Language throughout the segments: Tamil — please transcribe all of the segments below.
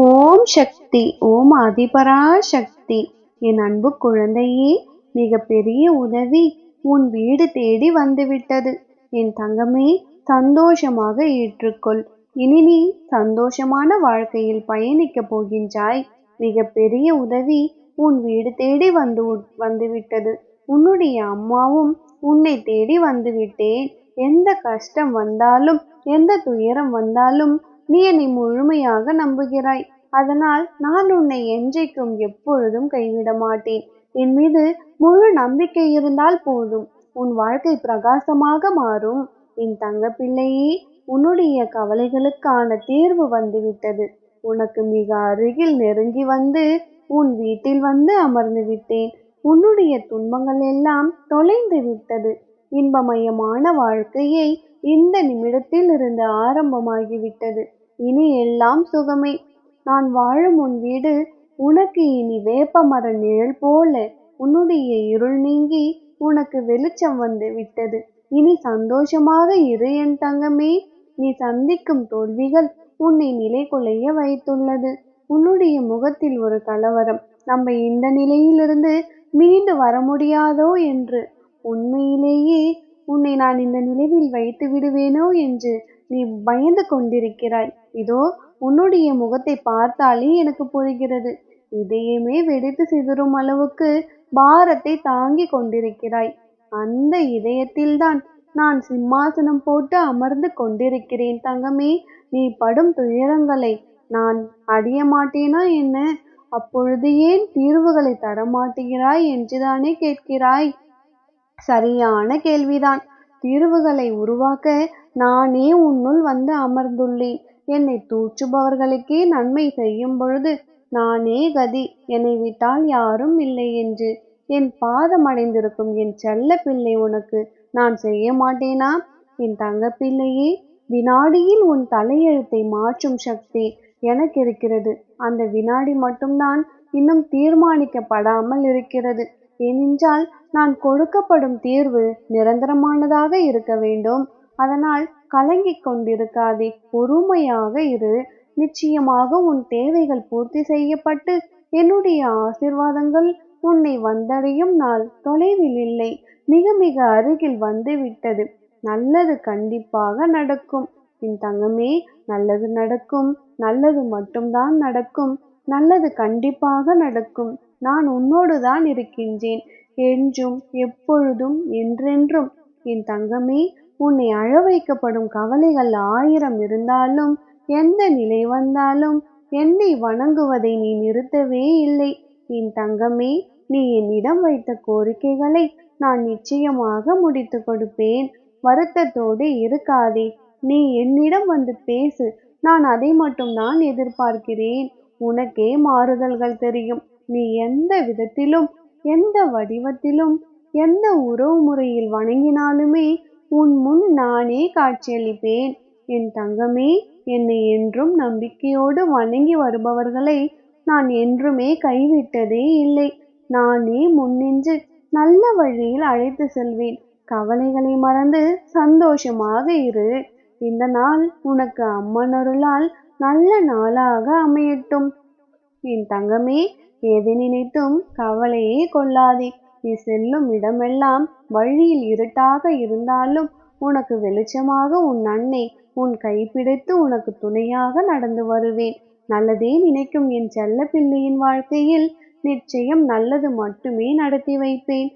ஓம் சக்தி ஓம் அதிபரா சக்தி என் அன்பு குழந்தையே மிக பெரிய உதவி உன் வீடு தேடி வந்துவிட்டது. என் தங்கமே சந்தோஷமாக ஏற்றுக்கொள். இனி நீ சந்தோஷமான வாழ்க்கையில் பயணிக்கப் போகின்றாய். மிக பெரிய உதவி உன் வீடு தேடி வந்து வந்துவிட்டது. உன்னுடைய அம்மாவும் உன்னை தேடி வந்துவிட்டேன். எந்த கஷ்டம் வந்தாலும் எந்த துயரம் வந்தாலும் நீ என்னை முழுமையாக நம்புகிறாய். அதனால் நான் உன்னை என்றைக்கும் எப்பொழுதும் கைவிட மாட்டேன். என் மீது முழு நம்பிக்கை இருந்தால் போதும். உன் வாழ்க்கை பிரகாசமாக மாறும். என் தங்க பிள்ளையே உன்னுடைய கவலைகளுக்கான தீர்வு வந்துவிட்டது. உனக்கு மிக அருகில் நெருங்கி வந்து உன் வீட்டில் வந்து அமர்ந்து விட்டேன். உன்னுடைய துன்பங்கள் எல்லாம் தொலைந்து விட்டது. இன்பமயமான வாழ்க்கையை இந்த நிமிடத்தில் இருந்து ஆரம்பமாகிவிட்டது. இனி எல்லாம் சுகமே. நான் வாழும் உன் வீடு உனக்கு இனி வேப்ப மர நிழல் போல. உன்னுடைய இருள் நீங்கி உனக்கு வெளிச்சம் வந்து விட்டது. இனி சந்தோஷமாக இரு என் தங்கமே. நீ சந்திக்கும் தோல்விகள் உன்னை நிலை குலைய வைத்துள்ளது. உன்னுடைய முகத்தில் ஒரு கலவரம். நம்ம இந்த நிலையிலிருந்து மீண்டு வர முடியாதோ என்று. உண்மையிலேயே உன்னை நான் இந்த நிலையில் வைத்து விடுவேனோ என்று நீ பயந்து கொண்டிருக்கிறாய். இதோ உன்னுடைய முகத்தை பார்த்தாலே எனக்கு புரிகிறது. இதயமே வெடித்து சிதறும் அளவுக்கு பாரத்தை தாங்கி கொண்டிருக்கிறாய். அந்த இதயத்தில்தான் நான் சிம்மாசனம் போட்டு அமர்ந்து கொண்டிருக்கிறேன் தங்கமே. நீ படும் துயரங்களை நான் அடைய மாட்டேனா என்ன? அப்பொழுது ஏன் தீர்வுகளை தரமாட்டுகிறாய் என்றுதானே கேட்கிறாய்? சரியான கேள்விதான். தீர்வுகளை உருவாக்க நானே உன்னுள் வந்து அமர்ந்துள்ளேன். என்னை தூற்றுபவர்களுக்கே நன்மை செய்யும் பொழுது நானே கதி. என்னை விட்டால் யாரும் இல்லை என்று. என் பாதம் அடைந்திருக்கும் என் செல்ல பிள்ளை உனக்கு நான் செய்ய மாட்டேனா? என் தங்க பிள்ளையே வினாடியில் உன் தலையெழுத்தை மாற்றும் சக்தி எனக்கு இருக்கிறது. அந்த வினாடி மட்டும்தான் இன்னும் தீர்மானிக்கப்படாமல் இருக்கிறது. ஏனென்றால் நான் கொடுக்கப்படும் தீர்வு நிரந்தரமானதாக இருக்க வேண்டும். அதனால் கலங்கிக் கொண்டிருக்காதே. பொறுமையாக இரு. நிச்சயமாக உன் தேவைகள் பூர்த்தி செய்யப்பட்டு என்னுடைய ஆசிர்வாதங்கள் உன்னை வந்தடையும் நாள் தொலைவில் இல்லை. மிக மிக அருகில் வந்து விட்டது நல்லது கண்டிப்பாக நடக்கும். என் தங்கமே நல்லது நடக்கும். நல்லது மட்டும்தான் நடக்கும். நல்லது கண்டிப்பாக நடக்கும். நான் உன்னோடு தான் இருக்கின்றேன். என்றும் எப்பொழுதும் என்றென்றும். என் தங்கமே உன்னை அழ வைக்கப்படும் கவலைகள் ஆயிரம் இருந்தாலும் எந்த நிலை வந்தாலும் என்னை வணங்குவதை நீ நிறுத்தவே இல்லை. என் தங்கமே நீ என்னிடம் வைத்த கோரிக்கைகளை நான் நிச்சயமாக முடித்து கொடுப்பேன். வருத்தத்தோடு இருக்காதே. நீ என்னிடம் வந்து பேசு. நான் அதை மட்டும்தான் எதிர்பார்க்கிறேன். உனக்கே மாறுதல்கள் தெரியும். நீ எந்த விதத்திலும் எந்த வடிவத்திலும் எந்த உறவு முறையில் வணங்கினாலுமே உன் முன் நானே காட்சியளிப்பேன். என் தங்கமே என்னை என்றும் நம்பிக்கையோடு வணங்கி வருபவர்களை நான் என்றுமே கைவிட்டதே இல்லை. நானே முன்னின்று நல்ல வழியில் அழைத்து செல்வேன். கவலைகளை மறந்து சந்தோஷமாக இரு. இந்த நாள் உனக்கு அம்மன் அருளால் நல்ல நாளாக அமையட்டும். என் தங்கமே எதை நினைத்தும் கவலையே கொள்ளாதே. நீ செல்லும் இடமெல்லாம் வழியில் இருட்டாக இருந்தாலும் உனக்கு வெளிச்சமாக உன் அன்னை உன் கைப்பிடித்து உனக்கு துணையாக நடந்து வருவேன். நல்லதே நினைக்கும் என் செல்ல பிள்ளையின் வாழ்க்கையில் நிச்சயம் நல்லது மட்டுமே நடத்தி வைப்பேன்.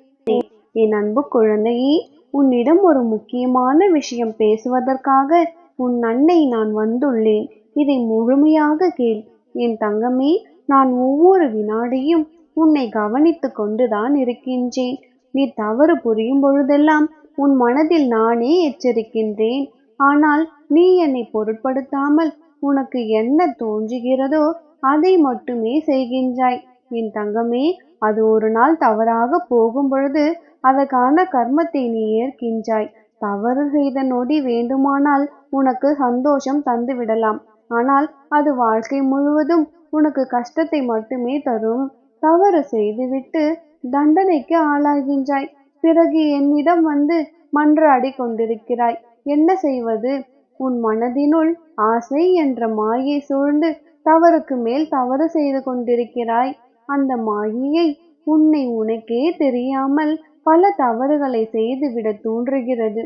என் அன்பு குழந்தையே உன்னிடம் ஒரு முக்கியமான விஷயம் பேசுவதற்காக உன் அன்னை நான் வந்துள்ளேன். இதை முழுமையாக கேள். என் தங்கமே நான் ஒவ்வொரு வினாடியும் உன்னை கவனித்து கொண்டுதான் இருக்கின்றேன். நீ தவறு புரியும் பொழுதெல்லாம் உன் மனதில் நானே எச்சரிக்கின்றேன். ஆனால் நீ என்னை பொருட்படுத்தாமல் உனக்கு என்ன தோன்றுகிறதோ அதை மட்டுமே செய்கின்றாய். என் தங்கமே அது ஒரு நாள் தவறாக போகும் பொழுது அதற்கான கர்மத்தை நீ ஏற்கின்றாய். தவறு செய்த நொடி வேண்டுமானால் உனக்கு சந்தோஷம் தந்து விடலாம் ஆனால் அது வாழ்க்கை முழுவதும் உனக்கு கஷ்டத்தை மட்டுமே தரும். தவறு செய்துவிட்டு தண்டனைக்கு ஆளாகின்றாய். பிறகு என்னிடம் வந்து மன்றாடி கொண்டிருக்கிறாய். என்ன செய்வது? உன் மனதினுள் ஆசை என்ற மாயை சூழ்ந்து தவறுக்கு மேல் தவறு செய்து கொண்டிருக்கிறாய். அந்த மாயையை உன்னை உனக்கே தெரியாமல் பல தவறுகளை செய்துவிட தோன்றுகிறது.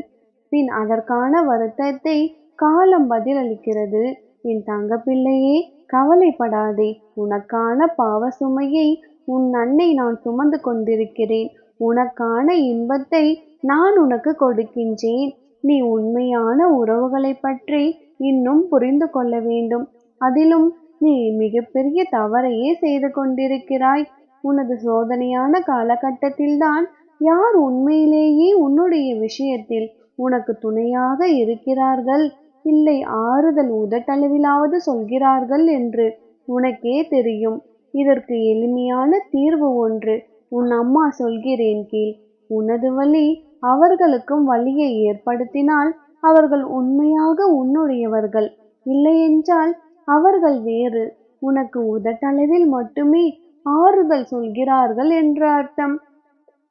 பின் அதற்கான வருத்தத்தை காலம் பதிலளிக்கிறது. என் தங்கப்பிள்ளையே கவலைப்படாதே. உனக்கான பாவ சுமையை உன் அன்னை நான் சுமந்து கொண்டிருக்கிறேன். உனக்கான இன்பத்தை நான் உனக்கு கொடுக்கின்றேன். நீ உண்மையான உறவுகளை பற்றி இன்னும் புரிந்து கொள்ள வேண்டும். அதிலும் நீ மிகப்பெரிய தவறையே செய்து கொண்டிருக்கிறாய். உனது சோதனையான காலகட்டத்தில்தான் யார் உண்மையிலேயே உன்னுடைய விஷயத்தில் உனக்கு துணையாக இருக்கிறார்கள்? இல்லை ஆறுதல் உதட்டளவிலாவது சொல்கிறார்கள் என்று உனக்கே தெரியும். இதற்கு எளிமையான தீர்வு ஒன்று. உன் அம்மா சொல்கிறேன் கீழ் உனது வழி அவர்களுக்கும் வழியை ஏற்படுத்தினால் அவர்கள் உண்மையாக உன்னுடையவர்கள். இல்லையென்றால் அவர்கள் வேறு. உனக்கு உதட்டளவில் மட்டுமே ஆறுதல் சொல்கிறார்கள் என்று அர்த்தம்.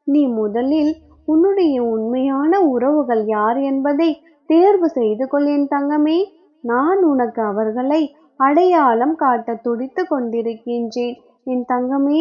நீ முதலில் உன்னுடைய உண்மையான உறவுகள் யார் என்பதை தேர்வு செய்து கொள் என் தங்கமே. நான் உனக்கு அவர்களை அடையாளம் காட்ட துடித்து கொண்டிருக்கின்றேன். என் தங்கமே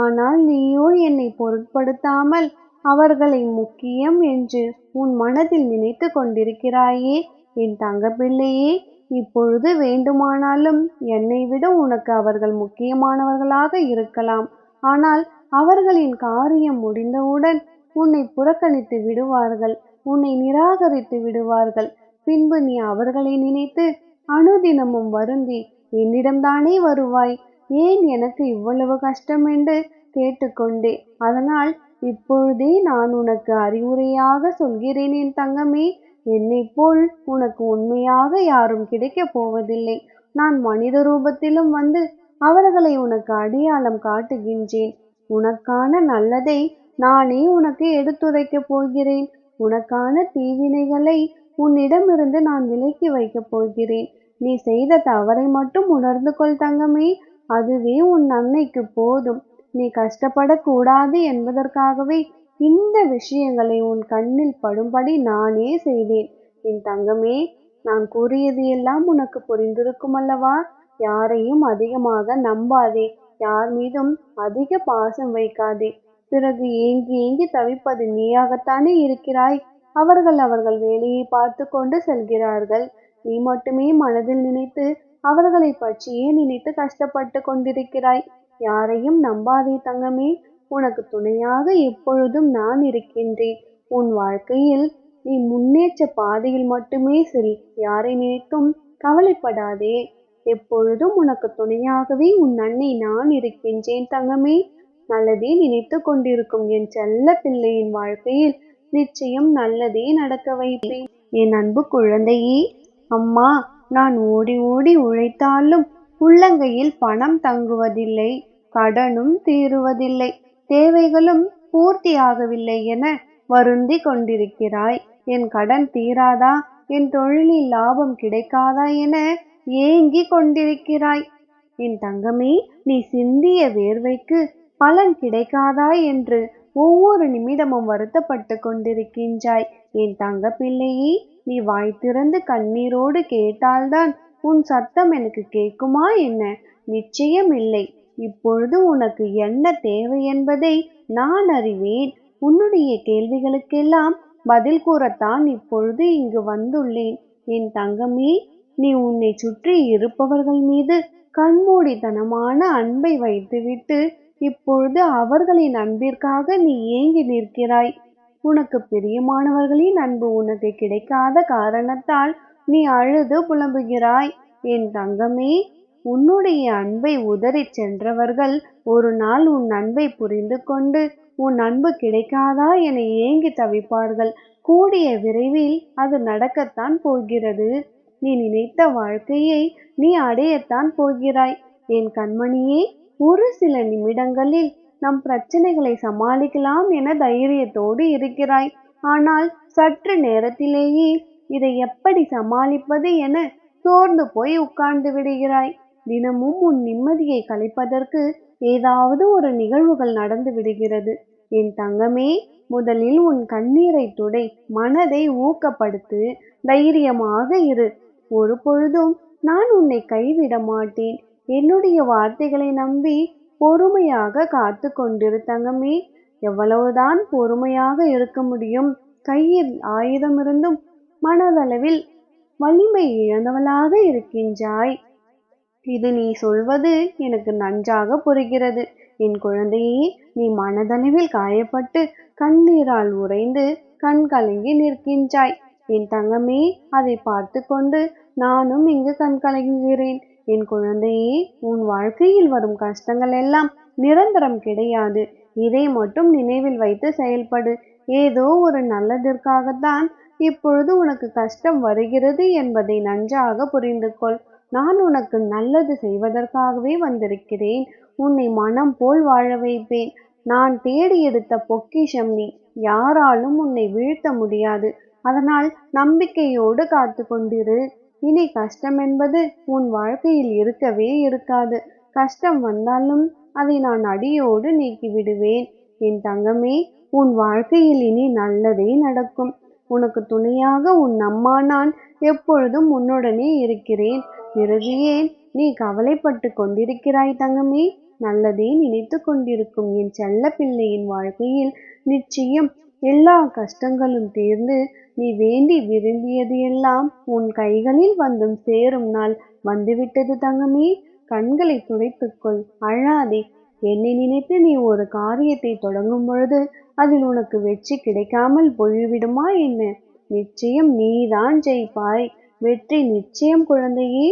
ஆனால் நீயோ என்னை பொருட்படுத்தாமல் அவர்களை முக்கியம் என்று உன் மனதில் நினைத்து கொண்டிருக்கிறாயே. என் தங்கப்பிள்ளையே இப்பொழுது வேண்டுமானாலும் என்னை விட உனக்கு அவர்கள் முக்கியமானவர்களாக இருக்கலாம். ஆனால் அவர்களின் காரியம் முடிந்தவுடன் உன்னை புறக்கணித்து விடுவார்கள். உன்னை நிராகரித்து விடுவார்கள். பின்பு நீ அவர்களை நினைத்து அனுதினமும் வருந்தி என்னிடம்தானே வருவாய்? ஏன் எனக்கு இவ்வளவு கஷ்டம்? என்று கேட்டுக்கொண்டே அதனால் இப்பொழுதே நான் உனக்கு அறிவுரையாக சொல்கிறேன் என் தங்கமே. என்னை போல் உனக்கு உண்மையாக யாரும் கிடைக்கப் போவதில்லை. நான் மனித ரூபத்திலும் வந்து அவர்களை உனக்கு அடையாளம் காட்டுகின்றேன். உனக்கான நல்லதை நானே உனக்கு எடுத்துரைக்கப் போகிறேன். உனக்கான தீவினைகளை உன்னிடமிருந்து நான் விலக்கி வைக்கப் போகிறேன். நீ செய்த தவறை மட்டும் உணர்ந்து கொள் தங்கமே. அதுவே உன் நன்மைக்கு போதும். நீ கஷ்டப்படக்கூடாது என்பதற்காகவே இந்த விஷயங்களை உன் கண்ணில் படும்படி நானே செய்தேன். என் தங்கமே நான் கூறியது எல்லாம் உனக்கு புரிந்திருக்கும் அல்லவா யாரையும் அதிகமாக நம்பாதே. யார் மீதும் அதிக பாசம் வைக்காதே. பிறகு ஏங்கி ஏங்கி தவிப்பது நீயாகத்தானே இருக்கிறாய்? அவர்கள் அவர்கள் வேலையை பார்த்து கொண்டு செல்கிறார்கள். நீ மட்டுமே மனதில் நினைத்து அவர்களை பற்றியே நினைத்து கஷ்டப்பட்டு கொண்டிருக்கிறாய். யாரையும் நம்பாதே தங்கமே. உனக்கு துணையாக எப்பொழுதும் நான் இருக்கின்றேன். உன் வாழ்க்கையில் நீ முன்னேற்ற பாதையில் மட்டுமே செல். யாரை நினைத்தும் கவலைப்படாதே. எப்பொழுதும் உனக்கு துணையாகவே உன் அன்னை நான் இருக்கின்றேன் தங்கமே. நல்லதே நினைத்து கொண்டிருக்கும் என் செல்ல பிள்ளையின் வாழ்க்கையில் நிச்சயம் நல்லதே நடக்க வைப்பேன். என் அன்பு குழந்தையே அம்மா நான் ஓடி ஓடி உழைத்தாலும் உள்ளங்கையில் பணம் தங்குவதில்லை கடனும் தீருவதில்லை தேவைகளும் பூர்த்தியாகவில்லை என வருந்தி கொண்டிருக்கிறாய். என் கடன் தீராதா? என் தொழிலில் லாபம் கிடைக்காதா என ஏங்கி கொண்டிருக்கிறாய். என் தங்கமே நீ சிந்திய வேர்வைக்கு பலன் கிடைக்காதா என்று ஒவ்வொரு நிமிடமும் வருத்தப்பட்டு கொண்டிருக்கின்றாய். என் தங்க பிள்ளையே நீ வாய் திறந்து கண்ணீரோடு கேட்டால்தான் உன் சத்தம் எனக்கு கேட்குமா என்ன? நிச்சயம் இல்லை. இப்பொழுது உனக்கு என்ன தேவை என்பதை நான் அறிவேன். உன்னுடைய கேள்விகளுக்கெல்லாம் பதில் கூறத்தான் இப்பொழுது இங்கு வந்துள்ளேன். என் தங்கமே நீ உன்னை சுற்றி இருப்பவர்கள் மீது கண்மூடித்தனமான அன்பை வைத்துவிட்டு இப்பொழுது அவர்களின் அன்பிற்காக நீ ஏங்கி நிற்கிறாய். உனக்கு பிரியமானவர்களின் அன்பு உனக்கு கிடைக்காத காரணத்தால் நீ அழுது புலம்புகிறாய். என் தங்கமே உன்னுடைய அன்பை உதறிச் சென்றவர்கள் ஒரு நாள் உன் அன்பை புரிந்து கொண்டு உன் அன்பு கிடைக்காதா என ஏங்கி தவிப்பார்கள். கூடிய விரைவில் அது நடக்கத்தான் போகிறது. நீ நினைத்த வாழ்க்கையை நீ அடையத்தான் போகிறாய். என் கண்மணியே ஒரு சில நிமிடங்களில் நம் பிரச்சனைகளை சமாளிக்கலாம் என தைரியத்தோடு இருக்கிறாய். ஆனால் சற்று நேரத்திலேயே இதை எப்படி சமாளிப்பது என சோர்ந்து போய் உட்கார்ந்து விடுகிறாய். தினமும் உன் நிம்மதியை கலைப்பதற்கு ஏதாவது ஒரு நிகழ்வுகள் நடந்து விடுகிறது. என் தங்கமே முதலில் உன் கண்ணீரை துடை மனதை ஊக்கப்படுத்து தைரியமாக இரு. ஒரு பொழுதும் நான் உன்னை கைவிட மாட்டேன். என்னுடைய வார்த்தைகளை நம்பி பொறுமையாக காத்து கொண்டிரு தங்கமே எவ்வளவுதான் பொறுமையாக இருக்க முடியும். கையில் ஆயுதம் இருந்தும் மனதளவில் வலிமை இழந்தவளாக இருக்கின்றாய். இது நீ சொல்வது எனக்கு நன்றாக புரிகிறது. என் குழந்தையே நீ மனதளவில் காயப்பட்டு கண்ணீரால் உறைந்து கண் கலங்கி நிற்கின்றாய். என் தங்கமே அதை பார்த்து கொண்டு நானும் இங்கு கண் கலங்குகிறேன். என் குழந்தையே உன் வாழ்க்கையில் வரும் கஷ்டங்கள் எல்லாம் நிரந்தரம் கிடையாது. இதை மட்டும் நினைவில் வைத்து செயல்படு. ஏதோ ஒரு நல்லதற்காகத்தான் இப்பொழுது உனக்கு கஷ்டம் வருகிறது என்பதை நன்றாக புரிந்து கொள். நான் உனக்கு நல்லது செய்வதற்காகவே வந்திருக்கிறேன். உன்னை மனம் போல் வாழ வைப்பேன். நான் தேடி எடுத்த பொக்கிஷம் நீ. யாராலும் உன்னை வீழ்த்த முடியாது. அதனால் நம்பிக்கையோடு காத்து கொண்டிரு இனி கஷ்டம் என்பது உன் வாழ்க்கையில் இருக்கவே இருக்காது. கஷ்டம் வந்தாலும் அதை நான் அடியோடு நீக்கிவிடுவேன். என் தங்கமே உன் வாழ்க்கையில் இனி நல்லதே நடக்கும். உனக்கு துணையாக உன் அம்மா நான் எப்பொழுதும் உன்னுடனே இருக்கிறேன். பிறகு ஏன் நீ கவலைப்பட்டு கொண்டிருக்கிறாய் தங்கமே. நல்லதே நினைத்து கொண்டிருக்கும் என் செல்ல பிள்ளையின் வாழ்க்கையில் நிச்சயம் எல்லா கஷ்டங்களும் தீர்ந்து நீ வேண்டி விரும்பியது எல்லாம் உன் கைகளில் வந்தும் சேரும் நாள் வந்துவிட்டது தங்கமே. கண்களை துடைத்துக்கொள் அழாதே. என்னை நினைத்து நீ ஒரு காரியத்தை தொடங்கும் பொழுது அதில் உனக்கு வெற்றி கிடைக்காமல் போய்விடுமா என்ன? நிச்சயம் நீதான் ஜெயிப்பாய். வெற்றி நிச்சயம் குழந்தையே.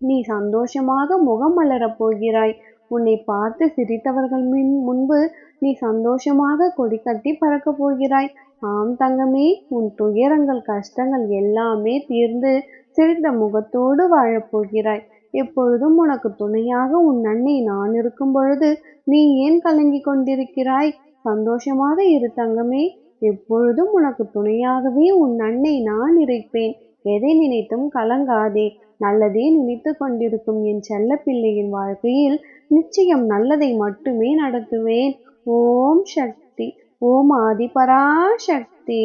நீ சந்தோஷமாக முகம் மலரப் போகிறாய். உன்னை பார்த்து சிரித்தவர்கள் முன்பு நீ சந்தோஷமாக கொடி கட்டி பறக்கப் போகிறாய். ஆம் தங்கமே உன் துயரங்கள் கஷ்டங்கள் எல்லாமே தீர்ந்து சிரித்த முகத்தோடு வாழப்போகிறாய் எப்பொழுதும் உனக்கு துணையாக உன் அன்னை நான் இருக்கும் பொழுது நீ ஏன் கலங்கி கொண்டிருக்கிறாய்? சந்தோஷமாக இரு தங்கமே. எப்பொழுதும் உனக்கு துணையாகவே உன் அன்னை நான் இருப்பேன். எதை நினைத்தும் கலங்காதே. நல்லதே நினைத்து கொண்டிருக்கும் என் செல்ல பிள்ளையின் வாழ்க்கையில் நிச்சயம் நல்லதை மட்டுமே நடத்துவேன். ஓம் சக்தி. ஓம் ஆதிபராசக்தி